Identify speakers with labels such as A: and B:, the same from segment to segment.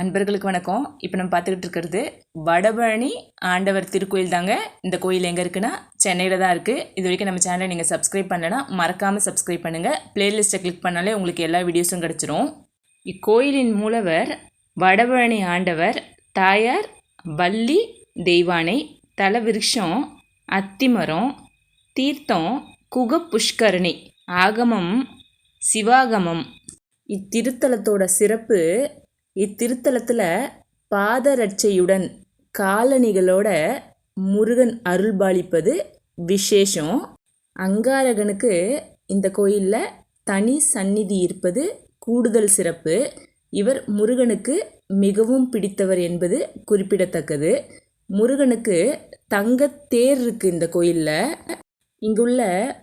A: அன்பர்களுக்கு வணக்கம். இப்போ நம்ம பார்த்துக்கிட்டு இருக்கிறது வடபழனி ஆண்டவர் திருக்கோயில் தாங்க. இந்த கோயில் எங்கே இருக்குன்னா சென்னையில் தான் இருக்குது இது வரைக்கும் நம்ம சேனலை நீங்கள் சப்ஸ்கிரைப் பண்ணலைன்னா மறக்காமல் சப்ஸ்கிரைப் பண்ணுங்கள் பிளேலிஸ்ட்டை கிளிக் பண்ணாலே உங்களுக்கு எல்லா வீடியோஸும் கிடச்சிரும். இக்கோயிலின் மூலவர் வடபழனி ஆண்டவர் தாயார் வள்ளி தெய்வானை தலவிருஷம் அத்திமரம் தீர்த்தம் குக புஷ்கரணி ஆகமம் சிவாகமம். இத்திருத்தலத்தோட சிறப்பு இத்திருத்தலத்தில் பாதரட்சையுடன் காலணிகளோட முருகன் அருள்பாலிப்பது விசேஷம். அங்காரகனுக்கு இந்த கோயிலில் தனி சந்நிதி இருப்பது கூடுதல் சிறப்பு. இவர் முருகனுக்கு மிகவும் பிடித்தவர் என்பது குறிப்பிடத்தக்கது. முருகனுக்கு தங்கத்தேர் இருக்குது இந்த கோயிலில். இங்குள்ள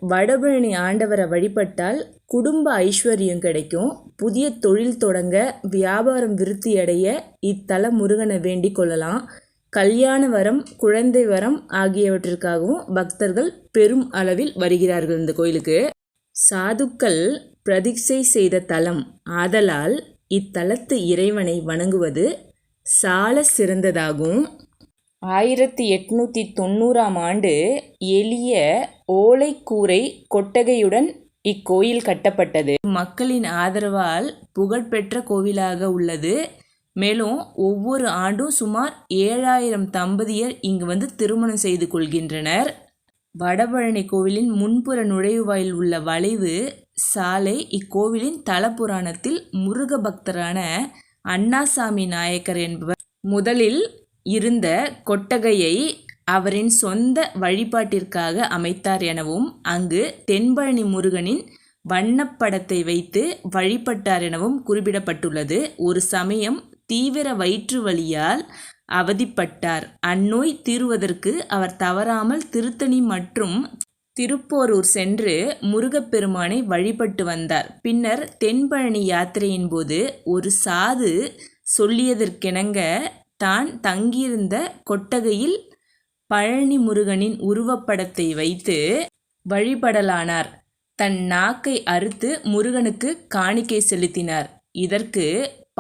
A: வடபழனி ஆண்டவரை வழிபட்டால் குடும்ப ஐஸ்வர்யம் கிடைக்கும். புதிய தொழில் தொடங்க வியாபாரம் விருத்தி அடைய இத்தல முருகனை வேண்டிக் கொள்ளலாம். கல்யாண வரம் குழந்தை வரம் ஆகியவற்றிற்காகவும் பக்தர்கள் பெரும் அளவில் வருகிறார்கள் இந்த கோயிலுக்கு. சாதுக்கள் பிரதிஷ்டை செய்த தலம். ஆதலால் இத்தலத்து இறைவனை வணங்குவது சால சிறந்ததாகும். ஆயிரத்தி எட்நூற்றி தொண்ணூறாம் ஆண்டு எளிய ஓலைக்கூரை கொட்டகையுடன் இக்கோயில் கட்டப்பட்டது. மக்களின் ஆதரவால் புகழ்பெற்ற கோவிலாக உள்ளது. மேலும் ஒவ்வொரு ஆண்டும் சுமார் ஏழாயிரம் தம்பதியர் இங்கு வந்து திருமணம் செய்து கொள்கின்றனர். வடபழனி கோவிலின் முன்புற நுழைவாயில் உள்ள வளைவு சாலை இக்கோவிலின் தலபுராணத்தில் முருக பக்தரான அண்ணாசாமி நாயக்கர் என்பவர். முதலில் இருந்த கொட்டகையை அவரின் சொந்த வழிபாட்டிற்காக அமைத்தார் எனவும் அங்கு தென்பழனி முருகனின் வண்ணப்படத்தை வைத்து வழிபட்டார் எனவும் குறிப்பிடப்பட்டுள்ளது. ஒரு சமயம் தீவிர வயிற்று வலியால் அவதிப்பட்டார். அந்நோய் தீருவதற்கு அவர் தவறாமல் திருத்தணி மற்றும் திருப்போரூர் சென்று முருகப்பெருமானை வழிபட்டு வந்தார். பின்னர் தென்பழனி யாத்திரையின் போது ஒரு சாது சொல்லியதற்கிணங்க தான் தங்கியிருந்த கொட்டகையில் பழனி முருகனின் உருவப்படத்தை வைத்து வழிபடலானார். தன் நாக்கை அறுத்து முருகனுக்கு காணிக்கை செலுத்தினார். இதற்கு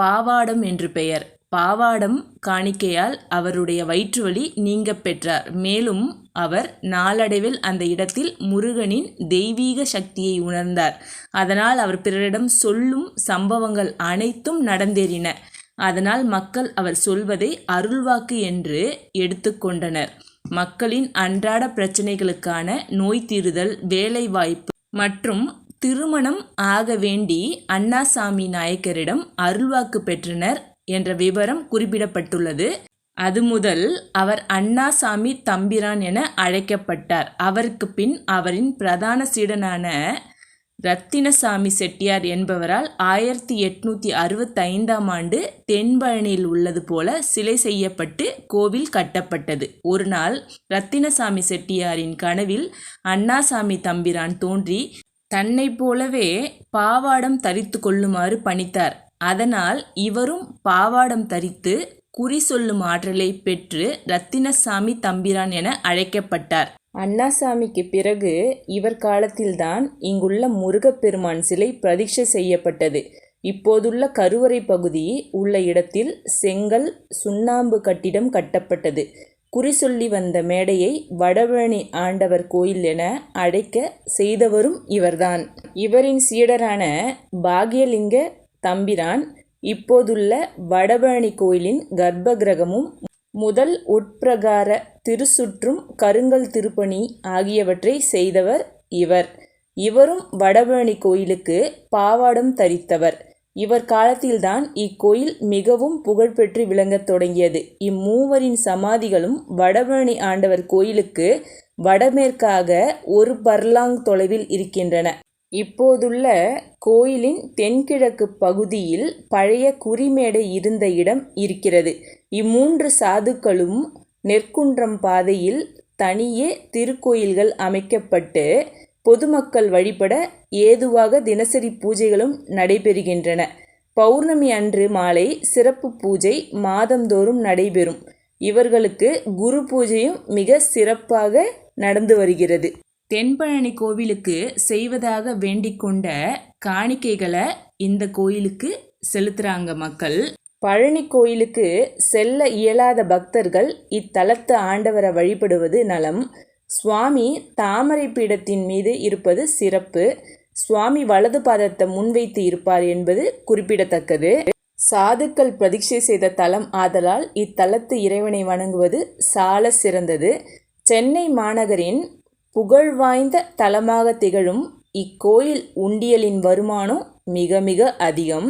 A: பாவாடம் என்று பெயர். பாவாடம் காணிக்கையால் அவருடைய வயிற்றுவலி நீங்க பெற்றார். மேலும் அவர் நாளடைவில் அந்த இடத்தில் முருகனின் தெய்வீக சக்தியை உணர்ந்தார். அதனால் அவர் பிறரிடம் சொல்லும் சம்பவங்கள் அனைத்தும் நடந்தேறின. அதனால் மக்கள் அவர் சொல்வதை அருள்வாக்கு என்று எடுத்துக்கொண்டனர். மக்களின் அன்றாட பிரச்சனைகளுக்கான நோய் தீருதல் வேலைவாய்ப்பு மற்றும் திருமணம் ஆக வேண்டி அண்ணாசாமி நாயக்கரிடம் அருள்வாக்கு பெற்றனர் என்ற விவரம் குறிப்பிடப்பட்டுள்ளது. அது முதல் அவர் அண்ணாசாமி தம்பிரான் என அழைக்கப்பட்டார். அவருக்கு பின் அவரின் பிரதான சீடனான ரத்தினசாமி செட்டியார் என்பவரால் ஆயிரத்தி எட்நூற்றி அறுபத்தைந்தாம் ஆண்டு தென்பழனியில் உள்ளது போல சிலை செய்யப்பட்டு கோவில் கட்டப்பட்டது. ஒரு நாள் ரத்தினசாமி செட்டியாரின் கனவில் அண்ணாசாமி தம்பிரான் தோன்றி தன்னை போலவே பாவாடம் தரித்து கொள்ளுமாறு பணித்தார். அதனால் இவரும் பாவாடம் தரித்து குறி சொல்லும் ஆற்றலை பெற்று ரத்தினசாமி தம்பிரான் என அழைக்கப்பட்டார். அண்ணாசாமிக்கு பிறகு இவர் காலத்தில்தான் இங்குள்ள முருகப்பெருமான் சிலை பிரதிஷ்டை செய்யப்பட்டது. இப்போதுள்ள கருவறை பகுதி உள்ள இடத்தில் செங்கல் சுண்ணாம்பு கட்டிடம் கட்டப்பட்டது. குறி சொல்லி வந்த மேடையை வடபழனி ஆண்டவர் கோயில் என அழைக்க செய்தவரும் இவர்தான். இவரின் சீடரான பாக்யலிங்க தம்பிரான் இப்போதுள்ள வடபழனி கோயிலின் கர்ப்பகிரகமும் முதல் உட்பிரகார திருச்சுற்றும் கருங்கல் திருப்பணி ஆகியவற்றை செய்தவர் இவர். இவரும் வடபழனி கோயிலுக்கு பாவாடம் தரித்தவர். இவர் காலத்தில்தான் இக்கோயில் மிகவும் புகழ்பெற்று விளங்கத் தொடங்கியது. இம்மூவரின் சமாதிகளும் வடபழனி ஆண்டவர் கோயிலுக்கு வடமேற்காக ஒரு பர்லாங் தொலைவில் இருக்கின்றன. இப்போதுள்ள கோயிலின் தென்கிழக்கு பகுதியில் பழைய குறிமேடை இருந்த இடம் இருக்கிறது. இம்மூன்று சாதுக்களும் நெற்குன்றம் பாதையில் தனியே திருக்கோயில்கள் அமைக்கப்பட்டு பொதுமக்கள் வழிபட ஏதுவாக தினசரி பூஜைகளும் நடைபெறுகின்றன. பௌர்ணமி அன்று மாலை சிறப்பு பூஜை மாதந்தோறும் நடைபெறும். இவர்களுக்கு குரு பூஜையும் மிக சிறப்பாக நடந்து வருகிறது. தென்பழனி கோவிலுக்கு செய்வதாக வேண்டிக்கொண்ட காணிக்கைகளை இந்த கோயிலுக்கு செலுத்துகிறாங்க மக்கள். பழனி கோயிலுக்கு செல்ல இயலாத பக்தர்கள் இத்தலத்து ஆண்டவரை வழிபடுவது நலம். சுவாமி தாமரை பீடத்தின் மீது இருப்பது சிறப்பு. சுவாமி வலது பாதத்தை முன்வைத்து இருப்பார் என்பது குறிப்பிடத்தக்கது. சாதுக்கள் பிரதிஷ்டை செய்த தலம் ஆதலால் இத்தலத்து இறைவனை வணங்குவது சால சிறந்தது. சென்னை மாநகரின் புகழ்வாய்ந்த தலமாக திகழும் இக்கோயில் உண்டியலின் வருமானம் மிக மிக அதிகம்.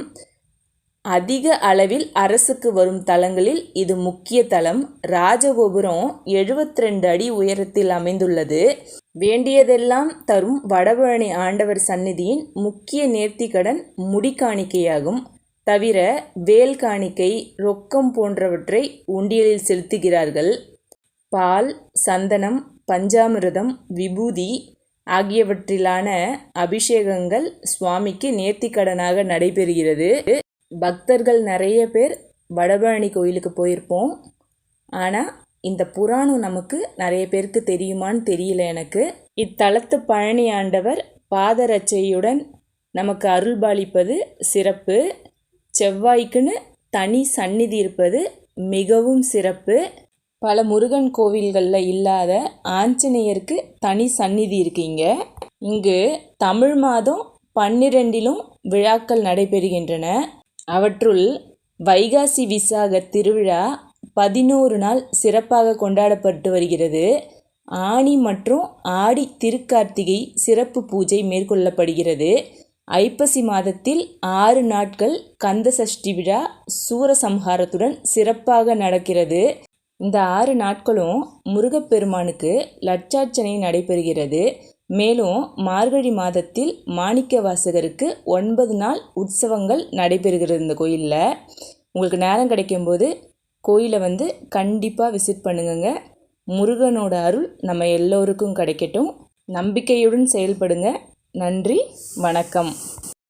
A: அதிக அளவில் அரசுக்கு வரும் தலங்களில் இது முக்கிய தலம். ராஜகோபுரம் 72 அடி உயரத்தில் அமைந்துள்ளது. வேண்டியதெல்லாம் தரும் வடபழனி ஆண்டவர் சந்நிதியின் முக்கிய நேர்த்திக்கடன் முடிக்காணிக்கையாகும். தவிர வேல் காணிக்கை ரொக்கம் போன்றவற்றை உண்டியலில் செலுத்துகிறார்கள். பால் சந்தனம் பஞ்சாமிரதம் விபூதி ஆகியவற்றிலான அபிஷேகங்கள் சுவாமிக்கு நேர்த்திக்கடனாக நடைபெறுகிறது. பக்தர்கள் நிறைய பேர் வடபழனி கோயிலுக்கு போயிருப்போம். ஆனால் இந்த புராணம் நமக்கு நிறைய பேருக்கு தெரியுமான்னு தெரியல எனக்கு. இத்தலத்து பழனி ஆண்டவர் பாதரச்சையுடன் நமக்கு அருள்பாலிப்பது சிறப்பு. செவ்வாய்க்குன்னு தனி சந்நிதி இருப்பது மிகவும் சிறப்பு. பல முருகன் கோவில்களில் இல்லாத ஆஞ்சநேயருக்கு தனி சந்நிதி இருக்கீங்க இங்கு. தமிழ் மாதம் பன்னிரெண்டிலும் விழாக்கள் நடைபெறுகின்றன. அவற்றுள் வைகாசி விசாக திருவிழா பதினோரு நாள் சிறப்பாக கொண்டாடப்பட்டு வருகிறது. ஆனி மற்றும் ஆடி திருக்கார்த்திகை சிறப்பு பூஜை மேற்கொள்ளப்படுகிறது. ஐப்பசி மாதத்தில் ஆறு நாட்கள் கந்த சஷ்டி விழா சூரசம்ஹாரத்துடன் சிறப்பாக நடக்கிறது. இந்த ஆறு நாட்களும் முருகப்பெருமானுக்கு லட்சார்ச்சனை நடைபெறுகிறது. மேலும் மார்கழி மாதத்தில் மாணிக்க வாசகருக்கு ஒன்பது நாள் உற்சவங்கள் நடைபெறுகிறது இந்த கோயிலில். உங்களுக்கு நேரம் கிடைக்கும்போது கோயிலை வந்து கண்டிப்பாக விசிட் பண்ணுங்கங்க. முருகனோட அருள் நம்ம எல்லோருக்கும் கிடைக்கட்டும். நம்பிக்கையுடன் செயல்படுங்க. நன்றி வணக்கம்.